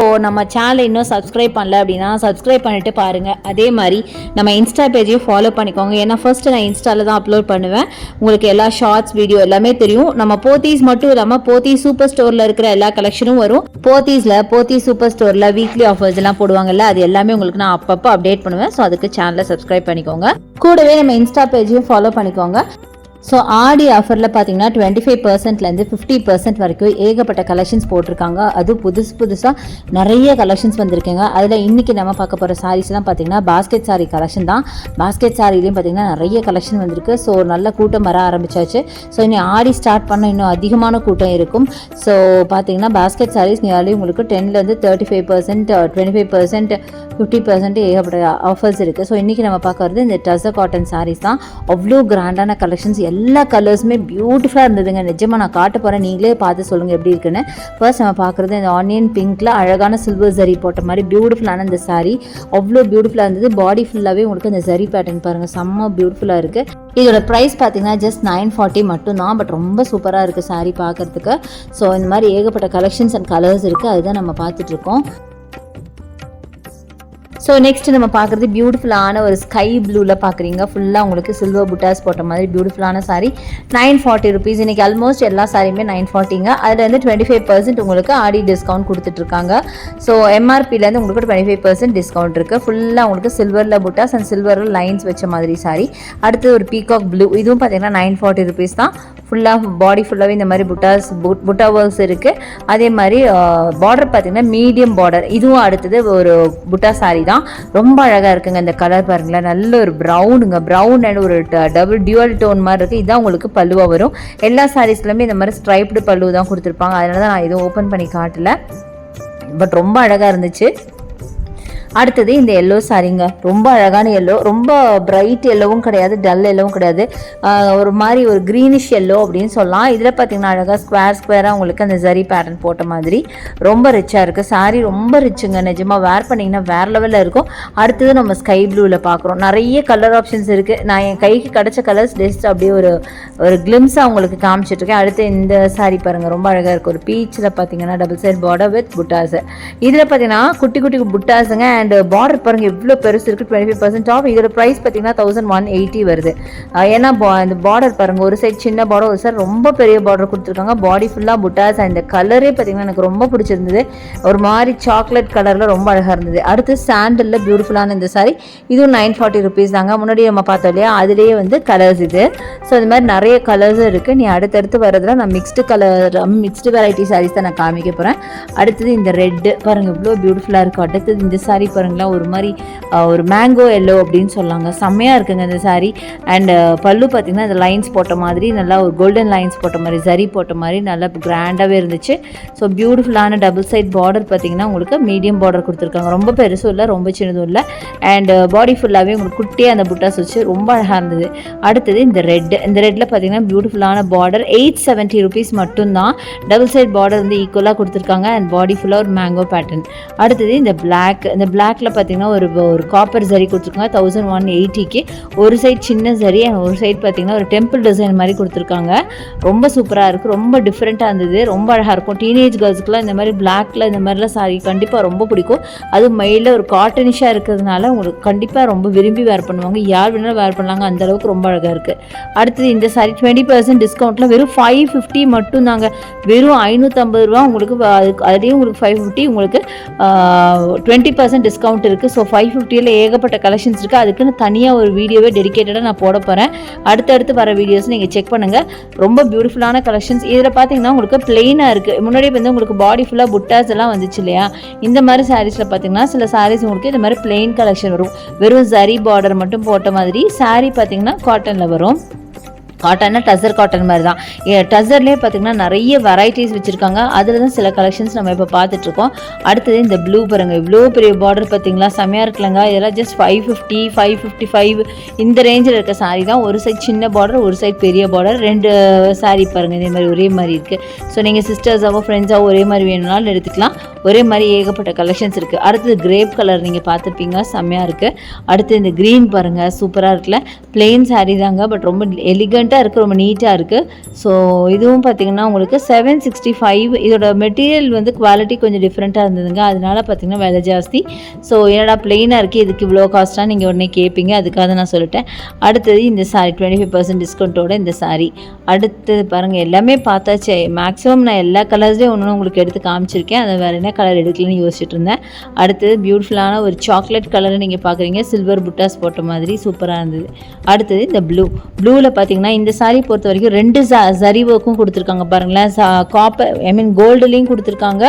இப்போது நம்ம சேனலை இன்னும் சப்ஸ்கிரைப் பண்ணல அப்படின்னா சப்ஸ்கிரைப் பண்ணிட்டு பாருங்கள் அதே மாதிரி நம்ம இன்ஸ்டா பேஜையும் ஃபாலோ பண்ணிக்கோங்க. ஏன்னா ஃபஸ்ட்டு நான் இன்ஸ்டாவில் தான் அப்லோட் பண்ணுவேன். உங்களுக்கு எல்லா ஷார்ட்ஸ் வீடியோ எல்லாமே தெரியும். நம்ம போத்தீஸ் மட்டும் இல்லாமல் போத்தீஸ் சூப்பர் ஸ்டோரில் இருக்கிற எல்லா கலெக்ஷனும் வரும். போத்தீஸில் போத்தீஸ் சூப்பர் ஸ்டோரில் வீக்லி ஆஃபர்ஸ் எல்லாம் போடுவாங்கல்ல அது எல்லாமே உங்களுக்கு நான் அப்பப்போ அப்டேட் பண்ணுவேன். ஸோ அதுக்கு சேனலை சப்ஸ்கிரைப் பண்ணிக்கோங்க. கூடவே நம்ம இன்ஸ்டா பேஜையும் ஃபாலோ பண்ணிக்கோங்க. ஸோ ஆடி ஆஃபரில் பார்த்தீங்கன்னா டுவெண்ட்டி ஃபைவ் பர்சன்ட்லேருந்து ஃபிஃப்டி பர்சன்ட் வரைக்கும் ஏகப்பட்ட கலெக்ஷன்ஸ் போட்டிருக்காங்க. அது புதுசு புதுசாக நிறைய கலெக்ஷன்ஸ் வந்திருக்குங்க. அதில் இன்றைக்கி நம்ம பார்க்க போகிற சாரீஸ்லாம் பார்த்தீங்கன்னா பாஸ்கெட் சாரி கலெக்ஷன் தான். பாஸ்கெட் சாரிலையும் பார்த்தீங்கன்னா நிறைய கலெக்ஷன் வந்திருக்கு. ஸோ நல்ல கூட்டம் வர ஆரம்பிச்சாச்சு. ஸோ இனி ஆடி ஸ்டார்ட் பண்ண இன்னும் அதிகமான கூட்டம் இருக்கும். ஸோ பார்த்தீங்கன்னா பாஸ்கெட் சாரீஸ் நியர்லி உங்களுக்கு டென்லேருந்து thirty five percent twenty five percent fifty percent ஏகப்பட்ட ஆஃபர்ஸ் இருக்குது ஸோ இன்றைக்கி நம்ம பார்க்கறது இந்த டசர் காட்டன் சாரீஸ் தான். அவ்வளோ கிராண்டான கலெக்ஷன்ஸ் எல்லா கலர்ஸுமே பியூட்டிஃபுல்லாக இருந்ததுங்க. நிஜமாக நான் காட்ட போகிறேன் நீங்களே பார்த்து சொல்லுங்கள் எப்படி இருக்குன்னு. ஃபர்ஸ்ட் நம்ம பார்க்குறது இந்த ஆனியன் பிங்க்கில் அழகான சில்வர் சரி போட்ட மாதிரி பியூட்டிஃபுல்லான இந்த சாரீ அவ்வளோ பியூட்டிஃபுல்லாக இருந்தது. பாடி ஃபுல்லாகவே உங்களுக்கு இந்த சரி பேட்டர்ன் பாருங்கள் செம்ம பியூட்டிஃபுல்லாக இருக்குது இதோட ப்ரைஸ் பார்த்தீங்கன்னா ஜஸ்ட் நைன் ஃபார்ட்டி மட்டும்தான். பட் ரொம்ப சூப்பராக இருக்குது சாரீ பார்க்குறதுக்கு. ஸோ இந்த மாதிரி ஏகப்பட்ட கலெக்ஷன்ஸ் அண்ட் கலர்ஸ் இருக்குது அதுதான் நம்ம பார்த்துட்ருக்கோம் ஸோ நெக்ஸ்ட் நம்ம பார்க்குறது பியூட்டிஃபுல்லான ஒரு ஸ்கை ப்ளூவில் பார்க்குறீங்க. ஃபுல்லாக உங்களுக்கு சில்வர் புட்டாஸ் போட்ட மாதிரி பியூட்டிஃபுல்லான சாரி நைன் ஃபார்ட்டி ருபீஸ் இன்றைக்கி ஆல்மோஸ்ட் எல்லா சாரியுமே நைன் ஃபார்ட்டிங்க அதில் வந்து டுவெண்ட்டி ஃபைவ் பர்சன்ட் உங்களுக்கு ஆடி டிஸ்கவுண்ட் கொடுத்துட்ருக்காங்க. ஸோ எம்ஆர்பிலேருந்து உங்களுக்கு டுவெண்ட்டி ஃபைவ் பர்சன்ட் டிஸ்கவுண்ட் இருக்குது ஃபுல்லாக உங்களுக்கு சில்வரில் புட்டாஸ் அண்ட் சில்வரில் லைன்ஸ் வச்ச மாதிரி சாரி அடுத்து ஒரு பீகாக் ப்ளூ இதுவும் பார்த்தீங்கன்னா நைன் ஃபார்ட்டி ருபீஸ் தான். ஃபுல்லாக பாடி ஃபுல்லாகவே இந்த மாதிரி புட்டாஸ் புட் புட்டா ஒர்க்ஸ் இருக்குது அதே மாதிரி பார்டர் பார்த்தீங்கன்னா மீடியம் பார்டர் இதுவும் அடுத்தது ஒரு புட்டா சாரீ தான். ரொம்ப அழகாக இருக்குங்க இந்த கலர் பாருங்களேன். நல்ல ஒரு ப்ரௌனுங்க ப்ரௌன் அண்ட் ஒரு டபுள் டியூவல் டோன் மாதிரி இருக்குது இதுதான் உங்களுக்கு பல்லுவாக வரும். எல்லா சாரீஸ்லையுமே இந்த மாதிரி ஸ்ட்ரைப்டு பல்லு தான் கொடுத்துருப்பாங்க. அதனால தான் நான் எதுவும் ஓப்பன் பண்ணி காட்டல. பட் ரொம்ப அழகாக இருந்துச்சு. அடுத்தது இந்த எல்லோ சாரிங்க ரொம்ப அழகான எல்லோ ரொம்ப பிரைட் எல்லோவும் கிடையாது டல் எல்லோவும் கிடையாது. ஒரு மாதிரி ஒரு க்ரீனிஷ் எல்லோ அப்படின்னு சொல்லலாம். இதில் பார்த்தீங்கன்னா அழகாக ஸ்கொயர் ஸ்கொயராக உங்களுக்கு அந்த ஜரி பேட்டர்ன் போட்ட மாதிரி ரொம்ப ரிச்சாக இருக்குது சாரி ரொம்ப ரிச்சுங்க நிஜமாக வேர் பண்ணிங்கன்னா வேறு லெவலில் இருக்கும். அடுத்தது நம்ம ஸ்கை ப்ளூவில் பார்க்குறோம் நிறைய கலர் ஆப்ஷன்ஸ் இருக்குது நான் என் கைக்கு கிடச்ச கலர்ஸ் ஜஸ்ட் அப்படியே ஒரு ஒரு கிளிம்ஸாக உங்களுக்கு காமிச்சிட்ருக்கேன் அடுத்து இந்த சாரி பாருங்கள் ரொம்ப அழகாக இருக்குது ஒரு பீச்சில் பார்த்தீங்கன்னா டபுள் சைட் பார்டர் வித் புட்டாஸ் இதில் பார்த்தீங்கன்னா குட்டி குட்டி புட்டாஸுங்க அண்ட் பார்டர் uh, பாருங்க எவ்வளோ பெருசு இருக்குது டுவெண்ட்டி ஃபைவ் பர்சன்ட் ஆஃப் இதோட ப்ரைஸ் பார்த்தீங்கன்னா தௌசண்ட் ஒன் எயிட்டி வருது. ஏன்னா பா- இந்த பார்டர் பாருங்க ஒரு சைட் சின்ன பார்டர் ஒரு சைடு ரொம்ப பெரிய பார்டர் கொடுத்துருக்காங்க. பாடி ஃபுல்லாக புட்டாஸ் அண்ட் இந்த கலரே பார்த்தீங்கன்னா எனக்கு ரொம்ப பிடிச்சிருந்தது. ஒரு மாதிரி சாக்லேட் கலரில் ரொம்ப அழகாக இருந்தது. அடுத்து சாண்டலில் பியூட்டிஃபுல்லான இந்த சாரி இதுவும் நைன் ஃபார்ட்டி ருபீஸ் தாங்க. முன்னாடி நம்ம பார்த்தோம் இல்லையா? அதுலேயே வந்து கலர்ஸ் இது. ஸோ அது மாதிரி நிறைய கலர்ஸும் இருக்குது நீ அடுத்தடுத்து வரதில் நான் mixed colour mixed variety saris தான் நான் காமிக்க போகிறேன் அடுத்தது இந்த ரெட்டு பாருங்கள் இவ்வளோ பியூட்டிஃபுல்லாக இருக்கும். அடுத்தது இந்த சாரீ பாருங்களேன் ஒரு மாதிரி ஒரு மேங்கோ எல்லோ அப்படின்னு சொல்லாங்க. செம்மையாக இருக்குங்க இந்த சாரீ அண்டு பல்லு பார்த்தீங்கன்னா இந்த லைன்ஸ் போட்ட மாதிரி நல்லா ஒரு கோல்டன் லைன்ஸ் போட்ட மாதிரி ஜரி போட்ட மாதிரி நல்லா கிராண்டாகவே இருந்துச்சு. ஸோ பியூட்டிஃபுல்லான டபுள் சைட் பார்டர் பார்த்தீங்கன்னா உங்களுக்கு மீடியம் பார்டர் கொடுத்துருக்காங்க. ரொம்ப பெருசும் இல்லை ரொம்ப சின்னதும் இல்லை. அண்டு பாடி ஃபுல்லாகவே உங்களுக்கு குட்டியாக அந்த புட்டாஸ் வச்சு ரொம்ப அழகாக இருந்தது. அடுத்தது இந்த ரெட் இந்த ரெட்டில் பார்த்தீங்கன்னா பியூட்டிஃபுல்லான பார்டர் எயிட் செவன்ட்டி ருபீஸ் மட்டும்தான். டபுள் சைட் பார்டர் வந்து ஈக்குவலாக கொடுத்துருக்காங்க. அண்ட் பாடி ஃபுல்லாக ஒரு மேங்கோ பேட்டர்ன் அடுத்தது இந்த பிளாக் இந்த பிளாக்ல பார்த்தீங்கன்னா ஒரு ஒரு காப்பர் ஜரி கொடுத்துருக்காங்க. தௌசண்ட் ஒன் எயிட்டிக்கு ஒரு சைட் சின்ன ஜரி அண்ட் ஒரு சைட் பார்த்தீங்கன்னா ஒரு டெம்பிள் டிசைன் மாதிரி கொடுத்துருக்காங்க. ரொம்ப சூப்பராக இருக்குது ரொம்ப டிஃப்ரெண்ட்டாக இருந்தது. ரொம்ப அழகாக இருக்கும். டீனேஜ் கேர்ள்ஸ்க்குலாம் இந்த மாதிரி பிளாக்ல இந்த மாதிரிலாம் சாரி கண்டிப்பாக ரொம்ப பிடிக்கும். அது மயிலில் ஒரு காட்டனிஷாக இருக்கிறதுனால உங்களுக்கு கண்டிப்பாக ரொம்ப விரும்பி வேர் பண்ணுவாங்க. யார் வேணாலும் வேர் பண்ணலாங்க. அந்தளவுக்கு ரொம்ப அழகாக இருக்குது அடுத்தது இந்த சாரி டுவெண்ட்டி பர்சன்ட் டிஸ்கவுண்ட்டில் வெறும் ஃபைவ் ஃபிஃப்டி மட்டும் தாங்க வெறும் ஐநூற்றம்பது ரூபா உங்களுக்கு அதுக்கு அதுலேயும் உங்களுக்கு ஃபைவ் ஃபிஃப்டி உங்களுக்கு டுவெண்ட்டி பர்சன்ட் டிஸ்கவுண்ட் இருக்குது ஸோ ஃபைவ் ஃபிஃப்டியில் ஏகப்பட்ட கலெக்ஷன்ஸ் இருக்குது அதுக்குன்னு தனியாக ஒரு வீடியோவே டெடிகேட்டடாக நான் போட போகிறேன் அடுத்தடுத்து வர வீடியோஸ் நீங்கள் செக் பண்ணுங்கள் ரொம்ப பியூட்டிஃபுல்லான கலெக்ஷன்ஸ் இதில் பார்த்தீங்கன்னா உங்களுக்கு பிளெயினாக இருக்குது முன்னாடி வந்து உங்களுக்கு பாடி ஃபுல்லாக புட்டாஸ் எல்லாம் வந்துச்சு இல்லையா? இந்த மாதிரி சாரீஸில் பார்த்தீங்கன்னா சில சாரீஸ் உங்களுக்கு இந்த மாதிரி பிளெயின் கலெக்ஷன் வரும். வெறும் ஜரி பார்டர் மட்டும் போட்ட மாதிரி சாரீ பார்த்தீங்கன்னா காட்டனில் வரும். காட்டன்னா டசர் காட்டன் மாதிரி தான் டசர்லேயே பார்த்தீங்கன்னா நிறைய வெரைட்டிஸ் வச்சுருக்காங்க. அதில் தான் சில கலெக்ஷன்ஸ் நம்ம இப்போ பார்த்துட்ருக்கோம் அடுத்தது இந்த ப்ளூ பாருங்க. இவ்வளோ பெரிய பார்டர் பார்த்தீங்களா செம்மையாக இருக்குல்லங்க. இதெல்லாம் just five fifty five fifty five இந்த ரேஞ்சில் இருக்க சாரீ தான். ஒரு சைட் சின்ன பார்டர் ஒரு சைட் பெரிய பார்டர் ரெண்டு saree பாருங்கள் இதே மாதிரி ஒரே மாதிரி இருக்குது ஸோ நீங்கள் சிஸ்டர்ஸாவோ ஃப்ரெண்ட்ஸாவோ ஒரே மாதிரி வேணும்னாலும் எடுத்துக்கலாம். ஒரே மாதிரி ஏகப்பட்ட கலெக்ஷன்ஸ் இருக்குது அடுத்தது கிரேப் கலர் நீங்கள் பார்த்துருப்பீங்க செம்மையாக இருக்குது அடுத்து இந்த க்ரீன் பாருங்கள் சூப்பராக இருக்குல்ல. பிளெயின் saree தாங்க பட் ரொம்ப எலிகண்ட்டாக இருக்குது ரொம்ப நீட்டாக இருக்குது ஸோ இதுவும் பார்த்தீங்கன்னா உங்களுக்கு செவன் சிக்ஸ்டி ஃபைவ் இதோட மெட்டீரியல் வந்து குவாலிட்டி கொஞ்சம் டிஃப்ரெண்ட்டாக இருந்ததுங்க. அதனால பார்த்தீங்கன்னா விலை ஜாஸ்தி. ஸோ என்னடா பிளெயினாக இருக்குது இதுக்கு இவ்வளோ காஸ்ட்டாக நீங்கள் உடனே கேட்பீங்க அதுக்காக நான் சொல்லிட்டேன். அடுத்தது இந்த சாரீ டுவெண்ட்டி ஃபைவ் பர்சன்ட் டிஸ்கவுண்ட்டோட இந்த சாரீ அடுத்தது பாருங்கள் எல்லாமே பார்த்தாச்சு. மேக்ஸிமம் நான் எல்லா கலர்ஸ்லேயும் ஒன்று உங்களுக்கு எடுத்து காமிச்சிருக்கேன். அதை வேறு என்ன கலர் எடுக்கலன்னு யோசிச்சுட்டு இருந்தேன். அடுத்தது பியூட்டிஃபுல்லான ஒரு சாக்லேட் கலரை நீங்கள் பார்க்குறீங்க சில்வர் புட்டாஸ் போட்ட மாதிரி சூப்பராக இருந்தது. அடுத்தது இந்த ப்ளூ ப்ளூவில் பார்த்தீங்கன்னா இந்த சாரீ பொறுத்த வரைக்கும் ரெண்டு சரி ஒர்க்கும் கொடுத்துருக்காங்க பாருங்களேன். சா காப்பர் ஐ மீன் கோல்டுலேயும் கொடுத்துருக்காங்க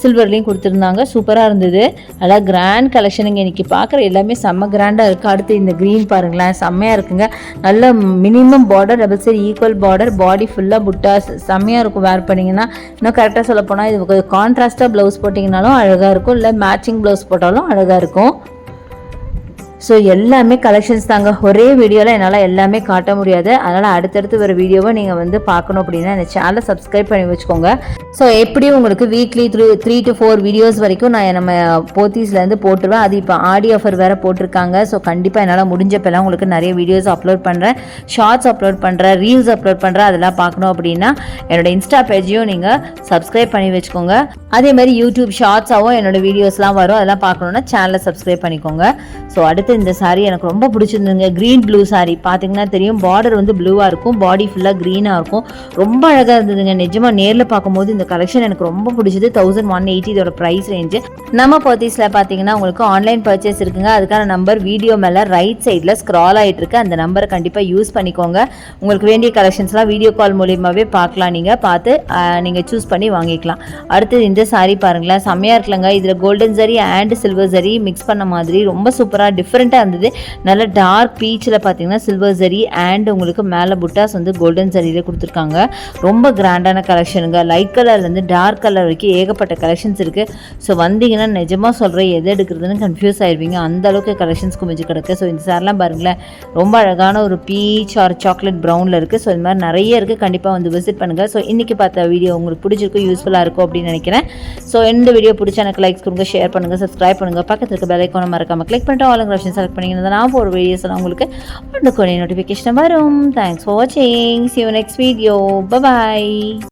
சில்வர்லேயும் கொடுத்துருந்தாங்க. சூப்பராக இருந்தது. நல்லா கிராண்ட் கலெக்ஷனுங்க இன்றைக்கி பார்க்குற எல்லாமே செம்ம கிராண்டாக இருக்குது அடுத்து இந்த க்ரீன் பாருங்களேன். செம்மையாக இருக்குங்க. நல்ல minimum border double side equal border body ஃபுல்லாக புட்டாஸ் செம்மையாக இருக்கும் வேர் பண்ணிங்கன்னா. இன்னும் கரெக்டாக சொல்ல போனால் இது கான்ட்ராஸ்ட்டாக ப்ளவுஸ் போட்டிங்கனாலும் அழகாக இருக்கும். இல்லை மேட்சிங் ப்ளவுஸ் போட்டாலும் அழகாக இருக்கும். ஸோ எல்லாமே கலெக்ஷன்ஸ் தாங்க. ஒரே வீடியோவில் என்னால் எல்லாமே காட்ட முடியாது. அதனால் அடுத்தடுத்து வர வீடியோவை நீங்கள் வந்து பார்க்கணும் அப்படின்னா இந்த சேனலை சப்ஸ்கிரைப் பண்ணி வச்சுக்கோங்க. ஸோ எப்படி உங்களுக்கு weekly three three to four videos வரைக்கும் நான் நம்ம போத்தீஸ்லேருந்து போட்டுருவேன். அது இப்போ ஆடி ஆஃபர் வேறு போட்டிருக்காங்க. ஸோ கண்டிப்பாக என்னால் முடிஞ்சப்பெல்லாம் உங்களுக்கு நிறைய வீடியோஸ் அப்லோட் பண்ணுறேன் ஷார்ட்ஸ் அப்லோட் பண்ணுறேன் ரீல்ஸ் அப்லோட் பண்ணுறேன் அதெல்லாம் பார்க்கணும் அப்படின்னா என்னோட இன்ஸ்டா பேஜையும் நீங்கள் சப்ஸ்கிரைப் பண்ணி வச்சுக்கோங்க. அதே மாதிரி யூடியூப் ஷார்ட்ஸாகவும் என்னோட வீடியோஸ்லாம் வரும். அதெல்லாம் பார்க்கணுன்னா சேனலை சப்ஸ்கிரைப் பண்ணிக்கோங்க. ஸோ அடுத்து இந்த சாரீ எனக்கு ரொம்ப பிடிச்சிருந்துங்க க்ரீன் ப்ளூ சாரீ பார்த்தீங்கன்னா தெரியும் பார்டர் வந்து ப்ளூவாக இருக்கும். பாடி ஃபுல்லாக க்ரீனாக இருக்கும். ரொம்ப அழகாக இருந்ததுங்க. நிஜமாக நேரில் பார்க்கும்போது இந்த கலெக்ஷன் எனக்கு ரொம்ப பிடிச்சது. தௌசண்ட் ஒன் எயிட்டி இதோட ப்ரைஸ் ரேஞ்சு நம்ம பர்ச்சேஸில் பார்த்தீங்கன்னா உங்களுக்கு ஆன்லைன் பர்ச்சேஸ் இருக்குங்க. அதுக்கான நம்பர் வீடியோ மேலே ரைட் சைடில் ஸ்க்ரால் ஆகிட்டு இருக்கு அந்த நம்பரை கண்டிப்பாக யூஸ் பண்ணிக்கோங்க. உங்களுக்கு வேண்டிய கலெக்ஷன்ஸ்லாம் வீடியோ கால் மூலியமாகவே பார்க்கலாம். நீங்கள் பார்த்து நீங்கள் சூஸ் பண்ணி வாங்கிக்கலாம். அடுத்தது இந்த saree பாருங்களேன். செம்மையாக இருக்கலங்க இதில் கோல்டன் சரி அண்ட் சில்வர் சரி மிக்ஸ் பண்ண மாதிரி ரொம்ப சூப்பராக டிஃப்ரெண்ட்டாக இருந்தது. நல்ல டார்க் பீச்சில் பார்த்தீங்கன்னா சில்வர் சரி அண்ட் உங்களுக்கு மேலே புட்டாஸ் வந்து கோல்டன் சரியில் கொடுத்துருக்காங்க. ரொம்ப கிராண்டான கலெக்ஷனுங்க லைட் கலர்லேருந்து டார்க் கலர் வரைக்கும் ஏகப்பட்ட கலெக்ஷன்ஸ் இருக்குது ஸோ வந்தீங்கன்னா நிஜமாக சொல்கிறேன் எது எடுக்கிறதுன்னு கன்ஃபியூஸ் ஆயிடுவீங்க அந்த அளவுக்கு கலெக்ஷன்ஸ் குமிஞ்சு கிடக்கு. ஸோ இந்த சாரெலாம் பாருங்களேன். ரொம்ப அழகான ஒரு பீச் ஆர் சாக்லேட் ப்ரௌனில் இருக்குது ஸோ இந்த மாதிரி நிறைய இருக்குது கண்டிப்பாக வந்து விசிட் பண்ணுங்கள் ஸோ இன்றைக்கி பார்த்த வீடியோ உங்களுக்கு பிடிச்சிருக்கும் யூஸ்ஃபுல்லாக இருக்கும் அப்படின்னு நினைக்கிறேன். ஸோ இந்த வீடியோ பிடிச்ச எனக்கு லைக்ஸ் கொடுங்க ஷேர் பண்ணுங்கள் சப்ஸ்கிரைப் பண்ணுங்கள் பக்கத்தில் பெல் ஐக்கான மறக்காமல் கிளிக் பண்ணிட்டு ஆல் ஆப்ஷன் செலக்ட் பண்ணிங்கன்னா நான் போகிற வீடியோஸ் எல்லாம் உங்களுக்கு உடனுக்குடனே நோட்டிஃபிகேஷன் வரும். தேங்க்ஸ் ஃபார் வாட்சிங் see you next video bye bye